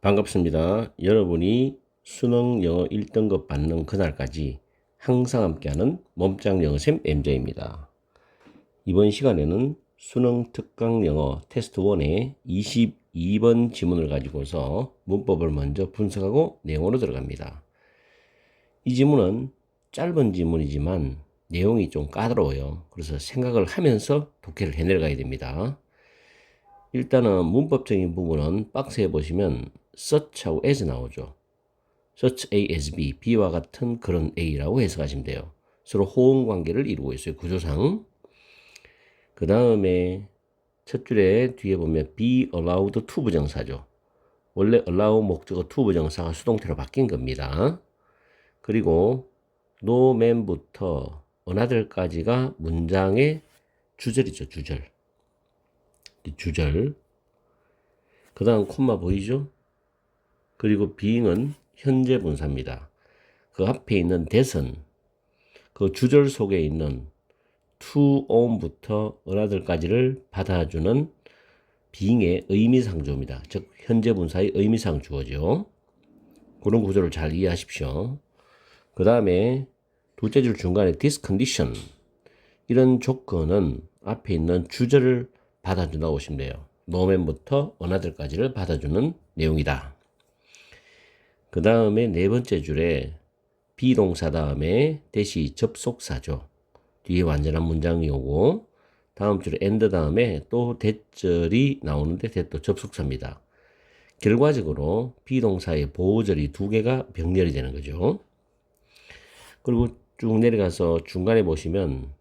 반갑습니다. 여러분이 수능 영어 1등급 받는 그날까지 항상 함께하는 몸짱 영어쌤 MJ입니다. 이번 시간에는 수능 특강 영어 테스트 1의 22번 지문을 가지고서 문법을 먼저 분석하고 내용으로 들어갑니다. 이 지문은 짧은 지문이지만 내용이 좀 까다로워요. 그래서 생각을 하면서 독해를 해내려가야 됩니다. 일단은 문법적인 부분은 박스에 보시면 such하고 as 나오죠. such A as B, B와 같은 그런 A라고 해석하시면 돼요. 서로 호응 관계를 이루고 있어요. 구조상. 그 다음에 첫 줄에 뒤에 보면 be allowed to 부정사죠. 원래 allow 목적어 to 부정사가 수동태로 바뀐 겁니다. 그리고 no man부터 another까지가 문장의 주절이죠. 주절. 이 주절. 그 다음 콤마 보이죠? 그리고 being은 현재 분사입니다. 그 앞에 있는 that은 그 주절 속에 있는 to on부터 another까지를 받아주는 being의 의미상주어입니다. 즉 현재 분사의 의미상 주어죠. 그런 구조를 잘 이해하십시오. 그 다음에 둘째 줄 중간에 this condition 이런 조건은 앞에 있는 주절을 받아준다고 보시면 돼요. 노맨부터 원하들까지를 받아주는 내용이다. 그 다음에 네 번째 줄에 비동사 다음에 대시 접속사죠. 뒤에 완전한 문장이 오고 다음 줄에 end 다음에 또 대절이 나오는데 대또 접속사입니다. 결과적으로 비동사의 보호절이 두 개가 병렬이 되는 거죠. 그리고 쭉 내려가서 중간에 보시면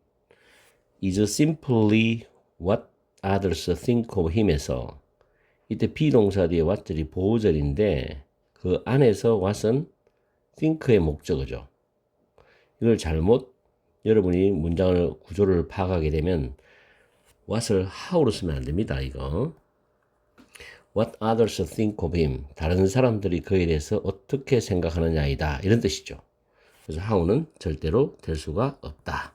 is simply what others think of him에서 이때 비동사 뒤에 what절이 보호절인데 그 안에서 what은 think의 목적어죠. 이걸 잘못 여러분이 문장을 구조를 파악하게 되면 what을 how로 쓰면 안 됩니다. 이거 what others think of him 다른 사람들이 그에 대해서 어떻게 생각하느냐이다 이런 뜻이죠. 그래서 how는 절대로 될 수가 없다.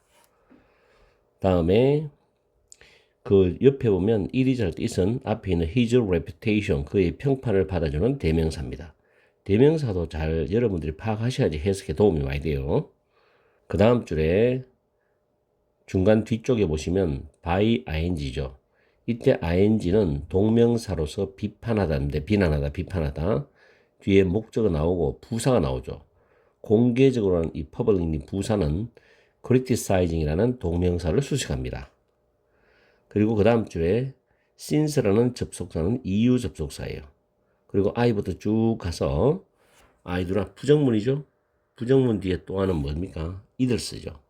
다음에 그 옆에 보면 이리잘 뜻은 앞에 있는 his reputation 그의 평판을 받아주는 대명사입니다. 대명사도 잘 여러분들이 파악하셔야지 해석에 도움이 많이 돼요. 그 다음 줄에 중간 뒤쪽에 보시면 by ing죠. 이때 ing는 동명사로서 비판하다인데 비난하다 비판하다 뒤에 목적어 나오고 부사가 나오죠. 공개적으로 하는 이 publicly 부사는 criticizing이라는 동명사를 수식합니다. 그리고 그 다음 줄에 since라는 접속사는 이유 접속사예요. 그리고 I부터 쭉 가서 I들은 부정문이죠. 부정문 뒤에 또 하나는 뭡니까? 이들 쓰죠.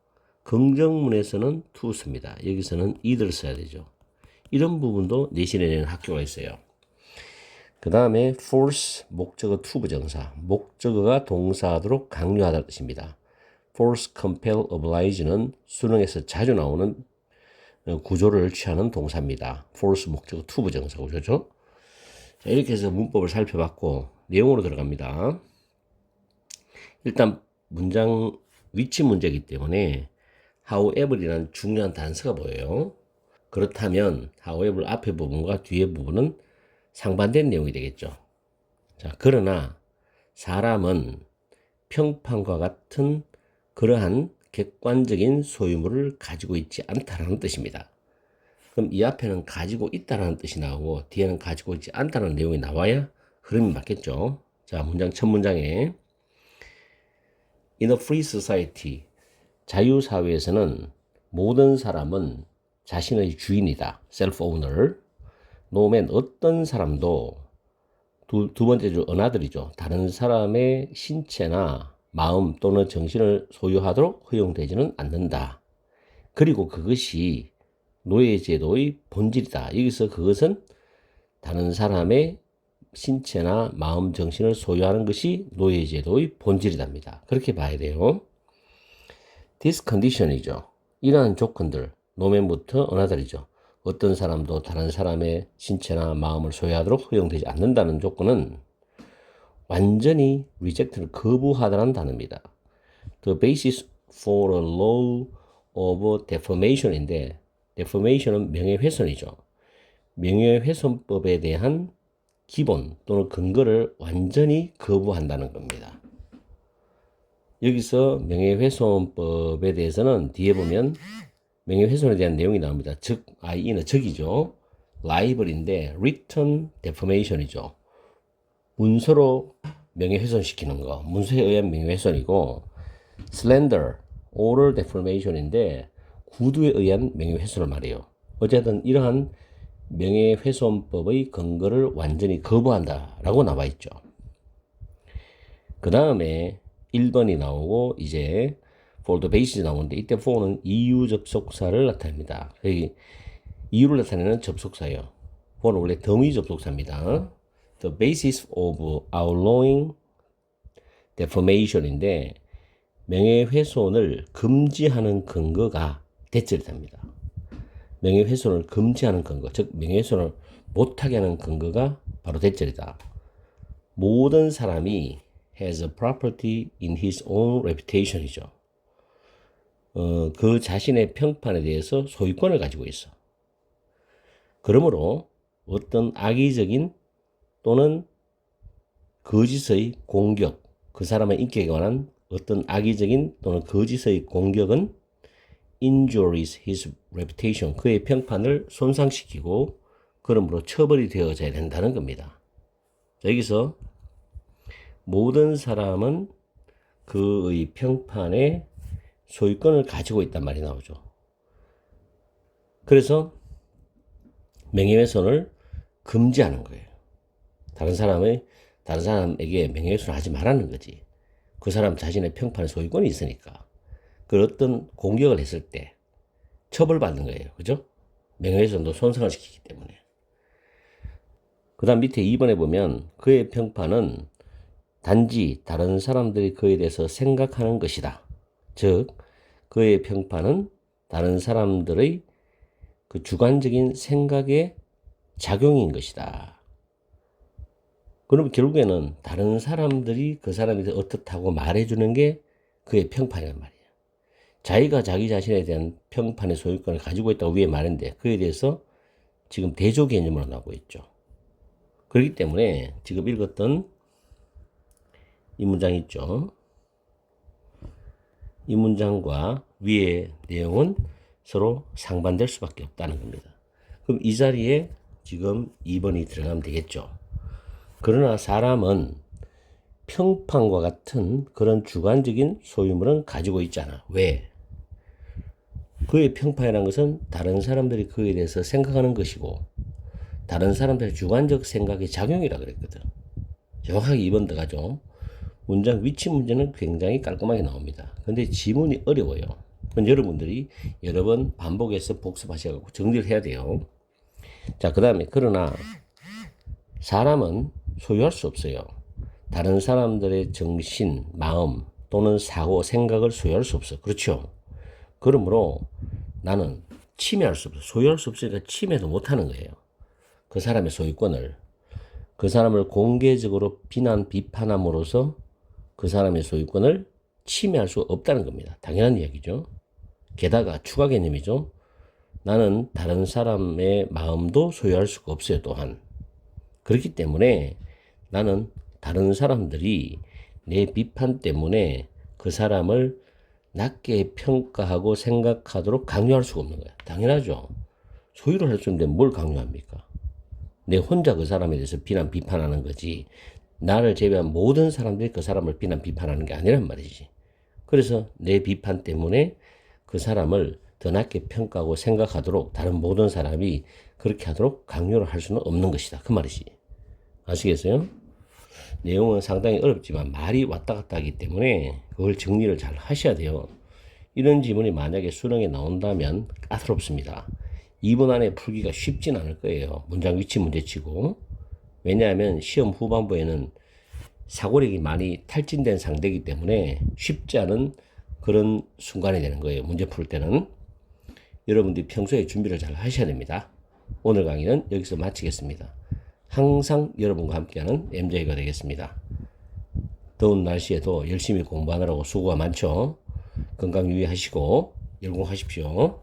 긍정문에서는 to 씁니다. 여기서는 이들 써야 되죠. 이런 부분도 내신에 내는 학교가 있어요. 그 다음에 force 목적어 to 부정사 목적어가 동사하도록 강요하다 뜻입니다. force, compel, oblige는 수능에서 자주 나오는 구조를 취하는 동사입니다. force 목적어 to 부정사 구조죠. 자, 이렇게 해서 문법을 살펴봤고 내용으로 들어갑니다. 일단 문장 위치 문제이기 때문에 however이라는 중요한 단서가 보여요. 그렇다면 however 앞에 부분과 뒤에 부분은 상반된 내용이 되겠죠. 자, 그러나 사람은 평판과 같은 그러한 객관적인 소유물을 가지고 있지 않다라는 뜻입니다. 그럼 이 앞에는 가지고 있다라는 뜻이 나오고 뒤에는 가지고 있지 않다는 내용이 나와야 흐름이 맞겠죠. 자, 문장 첫 문장에 In a free society 자유사회에서는 모든 사람은 자신의 주인이다. self-owner. 노맨 어떤 사람도 두, 두 번째 줄 은하들이죠. 다른 사람의 신체나 마음 또는 정신을 소유하도록 허용되지는 않는다. 그리고 그것이 노예제도의 본질이다. 여기서 그것은 다른 사람의 신체나 마음, 정신을 소유하는 것이 노예제도의 본질이답니다. 그렇게 봐야 돼요. this condition이죠. 이러한 조건들, 노맨부터 어나들이죠. 어떤 사람도 다른 사람의 신체나 마음을 소유하도록 허용되지 않는다는 조건은 완전히 reject를 거부하다는 단어입니다. The basis for a law of defamation인데 defamation은 명예훼손이죠. 명예훼손법에 대한 기본 또는 근거를 완전히 거부한다는 겁니다. 여기서 명예훼손법에 대해서는 뒤에 보면 명예훼손에 대한 내용이 나옵니다. 즉, IE는 적이죠. liable인데 written defamation이죠. 문서로 명예훼손시키는 거, 문서에 의한 명예훼손이고 slander, oral defamation인데 구두에 의한 명예훼손을 말해요. 어쨌든 이러한 명예훼손법의 근거를 완전히 거부한다라고 나와 있죠. 그 다음에 1번이 나오고 이제 the basis 나오는데 이때 for는 이유 접속사를 나타냅니다. 여기 이유를 나타내는 접속사예요. for는 원래 더미 접속사입니다. The basis of outlawing defamation인데 명예훼손을 금지하는 근거가 대절됩니다. 명예훼손을 금지하는 근거, 즉 명예훼손을 못하게 하는 근거가 바로 대절이다. 모든 사람이 has a property in his own reputation이죠. 어, 그 자신의 평판에 대해서 소유권을 가지고 있어. 그러므로 어떤 악의적인 또는 거짓의 공격, 그 사람의 인격에 관한 어떤 악의적인 또는 거짓의 공격은 injures his reputation, 그의 평판을 손상시키고 그러므로 처벌이 되어져야 된다는 겁니다. 자, 여기서 모든 사람은 그의 평판에 소유권을 가지고 있단 말이 나오죠. 그래서 명예훼손을 금지하는 거예요. 다른 사람의 다른 사람에게 명예훼손을 하지 말라는 거지. 그 사람 자신의 평판에 소유권이 있으니까. 그 어떤 공격을 했을 때 처벌받는 거예요. 그죠? 명예훼손도 손상을 시키기 때문에. 그 다음 밑에 2번에 보면 그의 평판은 단지 다른 사람들이 그에 대해서 생각하는 것이다. 즉, 그의 평판은 다른 사람들의 그 주관적인 생각의 작용인 것이다. 그럼 결국에는 다른 사람들이 그 사람에 대해 어떻다고 말해주는 게 그의 평판이란 말이에요. 자기가 자기 자신에 대한 평판의 소유권을 가지고 있다고 위에 말했는데 그에 대해서 지금 대조 개념으로 나오고 있죠. 그렇기 때문에 지금 읽었던 이 문장 있죠. 이 문장과 위의 내용은 서로 상반될 수밖에 없다는 겁니다. 그럼 이 자리에 지금 2번이 들어가면 되겠죠. 그러나 사람은 평판과 같은 그런 주관적인 소유물은 가지고 있잖아. 왜? 그의 평판이라는 것은 다른 사람들이 그에 대해서 생각하는 것이고 다른 사람들의 주관적 생각의 작용이라 그랬거든. 정확하게 2번 들어가죠. 문장 위치 문제는 굉장히 깔끔하게 나옵니다. 근데 지문이 어려워요. 그건 여러분들이 여러 번 반복해서 복습하셔서 정리를 해야 돼요. 자, 그 다음에, 그러나 사람은 소유할 수 없어요. 다른 사람들의 정신, 마음 또는 사고, 생각을 소유할 수 없어. 그렇죠? 그러므로 나는 침해할 수 없어. 소유할 수 없으니까 침해도 못하는 거예요. 그 사람의 소유권을. 그 사람을 공개적으로 비난, 비판함으로써 그 사람의 소유권을 침해할 수 없다는 겁니다. 당연한 이야기죠. 게다가 추가 개념이죠. 나는 다른 사람의 마음도 소유할 수가 없어요, 또한. 그렇기 때문에 나는 다른 사람들이 내 비판 때문에 그 사람을 낮게 평가하고 생각하도록 강요할 수가 없는 거야. 당연하죠. 소유를 할 수 있는데 뭘 강요합니까? 내 혼자 그 사람에 대해서 비난, 비판하는 거지. 나를 제외한 모든 사람들이 그 사람을 비난, 비판하는 게 아니란 말이지. 그래서 내 비판 때문에 그 사람을 더 낮게 평가하고 생각하도록 다른 모든 사람이 그렇게 하도록 강요를 할 수는 없는 것이다. 그 말이지. 아시겠어요? 내용은 상당히 어렵지만 말이 왔다 갔다 하기 때문에 그걸 정리를 잘 하셔야 돼요. 이런 지문이 만약에 수능에 나온다면 까다롭습니다. 2분 안에 풀기가 쉽진 않을 거예요. 문장 위치 문제치고. 왜냐하면 시험 후반부에는 사고력이 많이 탈진된 상대이기 때문에 쉽지 않은 그런 순간이 되는 거예요. 문제 풀 때는. 여러분들이 평소에 준비를 잘 하셔야 됩니다. 오늘 강의는 여기서 마치겠습니다. 항상 여러분과 함께하는 MJ가 되겠습니다. 더운 날씨에도 열심히 공부하느라고 수고가 많죠. 건강 유의하시고 열공하십시오.